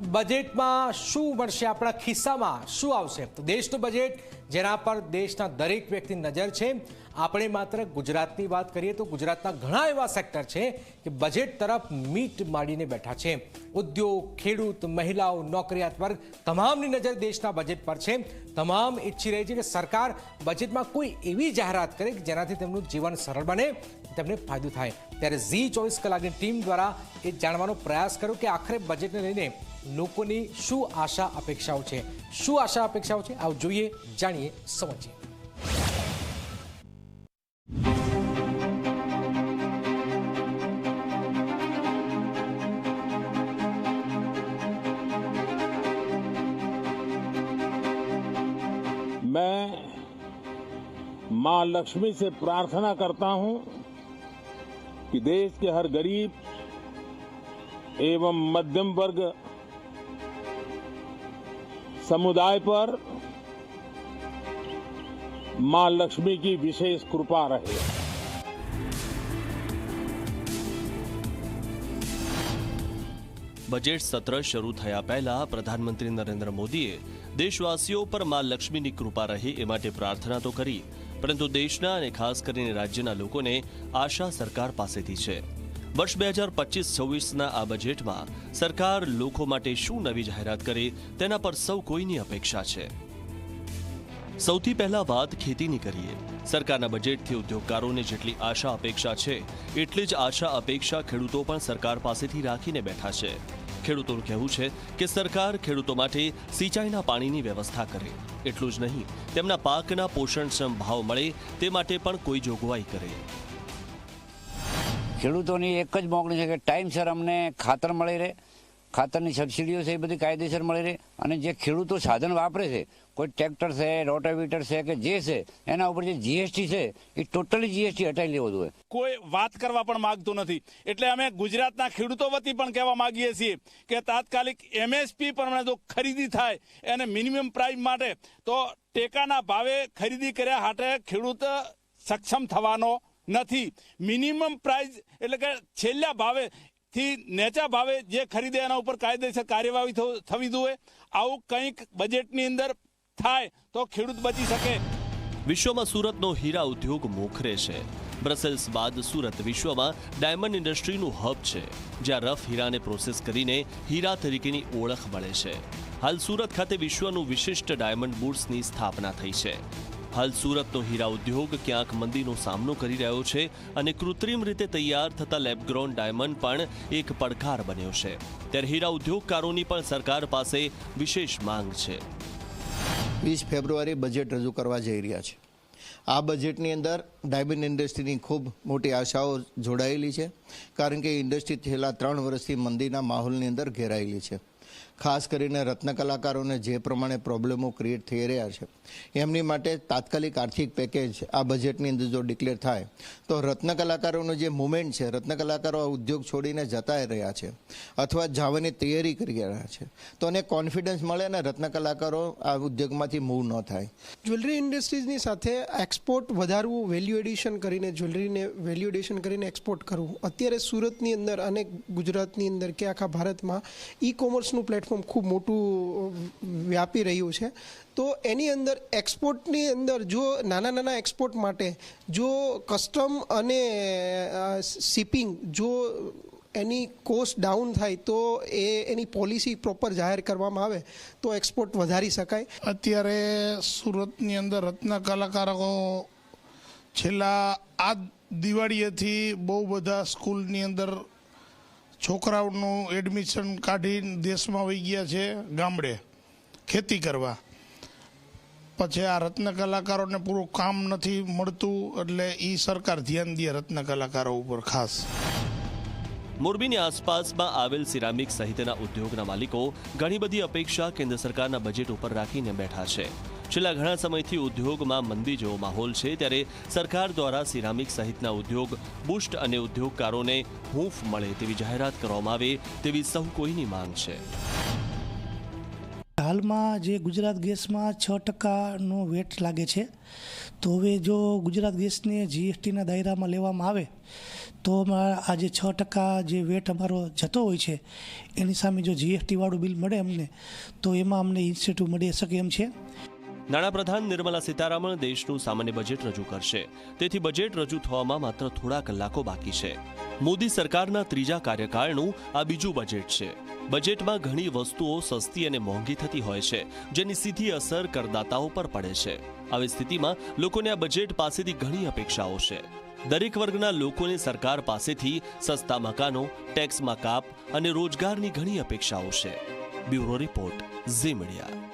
બજેટમાં શું મળશે આપણા ખિસ્સામાં? શું આવશે? તો દેશનું બજેટ, જેના પર દેશના દરેક વ્યક્તિની નજર છે. આપણે માત્ર ગુજરાતની વાત કરીએ તો ગુજરાતના ઘણા એવા સેક્ટર છે કે બજેટ તરફ મીટ માંડીને બેઠા છે. ઉદ્યોગ, ખેડૂત, મહિલાઓ નોકરિયાત વર્ગ તમામની નજર દેશના બજેટ પર છે. તમામ ઈચ્છી રહી છે કે સરકાર બજેટમાં કોઈ એવી જાહેરાત કરે કે જેનાથી તેમનું જીવન સરળ બને. તેમને ફાયદો થાય ત્યારે ઝી ચોવીસ કલાકની ટીમ દ્વારા એ જાણવાનો પ્રયાસ કર્યો કે આખરે બજેટને લઈને લોકોની શું આશા અપેક્ષાઓ છે શું આશા અપેક્ષાઓ છે આવ જોઈએ જાણીએ સમજીએ मैं मां लक्ष्मी से प्रार्थना करता हूं कि देश के हर गरीब एवं मध्यम वर्ग समुदाय पर मां लक्ष्मी की विशेष कृपा रहे બજેટ સત્ર શરૂ થયા પહેલા પ્રધાનમંત્રી નરેન્દ્ર મોદીએ દેશવાસીઓ પર માં લક્ષ્મીની કૃપા રહે એ માટે પ્રાર્થના તો કરી પરંતુ દેશના અને ખાસ કરીને રાજ્યના લોકોને આશા સરકાર પાસેથી છે. વર્ષ બે હજાર પચીસ છવ્વીસના આ બજેટમાં સરકાર લોકો માટે શું નવી જાહેરાત કરે તેના પર સૌ કોઈની અપેક્ષા છે. સૌથી પહેલા વાત ખેતીની કરીએ. સરકારના બજેટથી ઉદ્યોગકારોને જેટલી આશા અપેક્ષા છે, એટલી જ આશા અપેક્ષા ખેડૂતો પણ સરકાર પાસેથી રાખીને બેઠા છે. ખેડૂતોનું કહેવું છે કે સરકાર ખેડૂતો માટે સિંચાઈના પાણીની વ્યવસ્થા કરે. એટલું જ નહીં, તેમના પાકના પોષણક્ષમ ભાવ મળે તે માટે પણ કોઈ જોગવાઈ કરે. ખેડૂતોની એક જ મોકલી છે કે ટાઈમસર અમને ખાતર મળી રહે. ખાતરની સબસિડીઓ છે એ બધી કાયદેસર મળી રહે. અને જે ખેડૂતો સાધન વાપરે છે, કોઈ ટ્રેક્ટર છે, રોટાવીટર છે કે જે છે, એના ઉપર જે જીએસટી છે, એ ટોટલી જીએસટી હટાવી લેવો જોઈએ. કોઈ વાત કરવા પણ માંગતું નથી. એટલે અમે ગુજરાતના ખેડૂતો વતી પણ કહેવા માંગીએ છીએ કે તાત્કાલિક એમએસપી પ્રમાણે જો ખરીદી થાય, એને મિનિમમ પ્રાઇસ માટે, તો ટેકાના ભાવે ખરીદી કર્યા હાટે ખેડૂત સક્ષમ થવાનો નથી. મિનિમમ પ્રાઇસ એટલે કે છેલ્લા ભાવે થી નેચા ભાવે જે ખરીદે એના ઉપર કાયદેસર કાર્યવાહી થવી જોઈએ. આવું કંઈક બજેટની અંદર થાય તો ખેડૂત બચી શકે. વિશ્વમાં સુરતનો હીરા ઉદ્યોગ મોખરે છે. બ્રસેલ્સ બાદ સુરત વિશ્વમાં ડાયમંડ ઇન્ડસ્ટ્રીનું હબ છે, જ્યાં રફ હીરાને પ્રોસેસ કરીને હીરા તરીકેની ઓળખ મળે છે. હાલ સુરત ખાતે વિશ્વનું વિશિષ્ટ ડાયમંડ બુટ્સની સ્થાપના થઈ છે. હાલ સુરતનો હીરા ઉદ્યોગ ક્યાંક મંદીનો સામનો કરી રહ્યો છે અને કૃત્રિમ રીતે તૈયાર થતા લેબગ્રોન ડાયમંડ પણ એક પડકાર બન્યો છે. ત્યારે હીરા ઉદ્યોગકારોની પણ સરકાર પાસે વિશેષ માંગ છે. વીસ ફેબ્રુઆરી બજેટ રજૂ કરવા જઈ રહ્યા છે. આ બજેટની અંદર ડાયમંડ ઇન્ડસ્ટ્રીની ખૂબ મોટી આશાઓ જોડાયેલી છે, કારણ કે ઇન્ડસ્ટ્રી છેલ્લા ત્રણ વર્ષથી મંદીના માહોલની અંદર ઘેરાયેલી છે. ખાસ કરીને રત્ન કલાકારોને જે પ્રમાણે પ્રોબ્લેમો ક્રિએટ થઈ રહ્યા છે, એમની માટે તાત્કાલિક આર્થિક પેકેજ આ બજેટની અંદર જો ડિક્લેર થાય, તો રત્ન કલાકારોનું જે મુમેન્ટ છે, રત્ન કલાકારો આ ઉદ્યોગ છોડીને જતા રહ્યા છે, અથવા જવાની તૈયારી કરી રહ્યા છે, તો એને કોન્ફિડન્સ મળે અને રત્ન કલાકારો આ ઉદ્યોગમાંથી મૂવ ન થાય. જ્વેલરી ઇન્ડસ્ટ્રીઝની સાથે એક્સપોર્ટ વધારવું વેલ્યુ એડિશન કરીને જ્વેલરીને વેલ્યુ એડિશન કરીને એક્સપોર્ટ કરવું, અત્યારે સુરતની અંદર અને ગુજરાતની અંદર કે આખા ભારતમાં ઈ કોમર્સનું પ્લેટફોર્મ ખૂબ મોટું વ્યાપી રહ્યું છે. તો એની અંદર એક્સપોર્ટની અંદર જો નાના નાના એક્સપોર્ટ માટે જો કસ્ટમ અને શિપિંગ જો એની કોસ્ટ ડાઉન થાય તો એ, એની પોલિસી પ્રોપર જાહેર કરવામાં આવે તો એક્સપોર્ટ વધારી શકાય. અત્યારે સુરતની અંદર રત્ન કલાકારો છેલ્લા આ દિવાળીએથી બહુ બધા સ્કૂલની અંદર છોકરાઓનું એડમિશન કાઢી દેશમાં વહી ગયા છે ગામડે, ખેતી કરવા. પછી આ રત્ન કલાકારોને પૂરું કામ નથી મળતું એટલે એ સરકાર ધ્યાન દે રત્ન કલાકારો ઉપર ખાસ. મોરબીની આસપાસમાં આવેલ સિરામિક સહિતના ઉદ્યોગના માલિકો ઘણી બધી અપેક્ષા કેન્દ્ર સરકારના બજેટ ઉપર રાખીને બેઠા છે. છેલ્લા ઘણા સમયથી ઉદ્યોગમાં મંદી જેવો માહોલ છે, ત્યારે સરકાર દ્વારા સિરામિક સહિતના ઉદ્યોગ, બુસ્ટ અને ઉદ્યોગકારોને હૂંફ મળે તેવી જાહેરાત કરવામાં આવે તેવી સૌ કોઈની માંગ છે. હાલમાં જે ગુજરાત ગેસમાં છ ટકાનો વેટ લાગે છે, તો હવે જો ગુજરાત ગેસને જીએસટીના દાયરામાં લેવામાં આવે, તો આ જે છ ટકા જે વેટ અમારો જતો હોય છે, એની સામે જો જીએસટીવાળું બિલ મળે અમને, તો એમાં અમને ઇન્સેન્ટિવ મળી શકે એમ છે. નાણાપ્રધાન નિર્મલા સીતારામન દેશનું સામાન્ય બજેટ રજૂ કરશે. તેથી બજેટ રજૂ થવામાં માત્ર થોડા કલાકો બાકી છે. મોદી સરકારના ત્રીજા કાર્યકાળનું આ બીજું બજેટ છે. બજેટમાં ઘણી વસ્તુઓ સસ્તી અને મોંઘી થતી હોય છે, જેની સીધી અસર કરદાતાઓ પર પડે છે. આવી સ્થિતિમાં લોકોને આ બજેટ પાસેથી ઘણી અપેક્ષાઓ છે. દરેક વર્ગના લોકોને સરકાર પાસેથી સસ્તા મકાનો, ટેક્સમાં કાપ અને રોજગારની ઘણી અપેક્ષાઓ છે. Bureau report, Zee media.